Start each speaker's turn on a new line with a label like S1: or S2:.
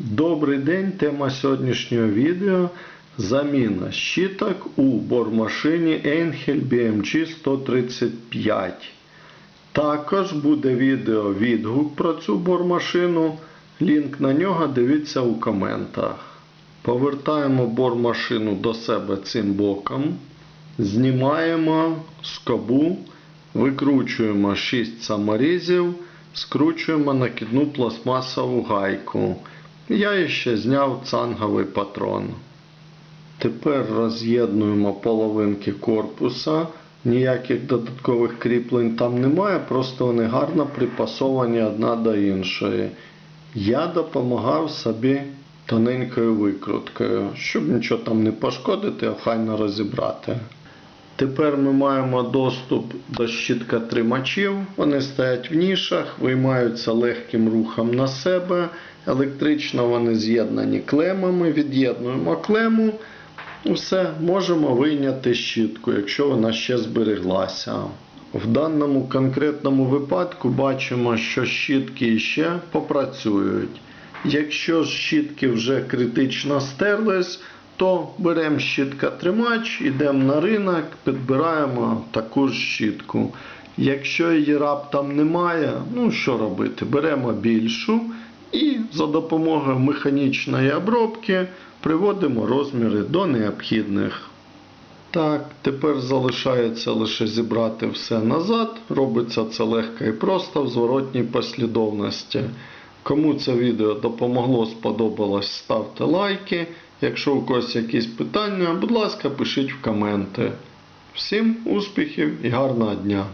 S1: Добрий день, тема сьогоднішнього відео заміна щиток у бормашині Engel BMG 135. Також буде відео відгук про цю бормашину. Лінк на нього дивіться у коментах. Повертаємо бормашину до себе цим боком. Знімаємо скобу, викручуємо 6 саморізів, скручуємо накидну пластмасову гайку. Я ще зняв цанговий патрон. Тепер роз'єднуємо половинки корпуса. Ніяких додаткових кріплень там немає, просто вони гарно припасовані одна до іншої. Я допомагав собі тоненькою викруткою, щоб нічого там не пошкодити, а файно розібрати. Тепер ми маємо доступ до щитка тримачів. Вони стоять в нішах, виймаються легким рухом на себе. Електрично вони з'єднані клемами. Від'єднуємо клему. Все, можемо вийняти щітку, якщо вона ще збереглася. В даному конкретному випадку бачимо, що щітки ще попрацюють. Якщо щітки вже критично стерлись, то беремо щітка тримач, йдемо на ринок, підбираємо таку ж щітку. Якщо її раптом немає, ну що робити? Беремо більшу і за допомогою механічної обробки приводимо розміри до необхідних. Так, тепер залишається лише зібрати все назад. Робиться це легко і просто в зворотній послідовності. Кому це відео допомогло, сподобалось, ставте лайки. Якщо у когось якісь питання, будь ласка, пишіть в коменти. Всім успіхів і гарного дня!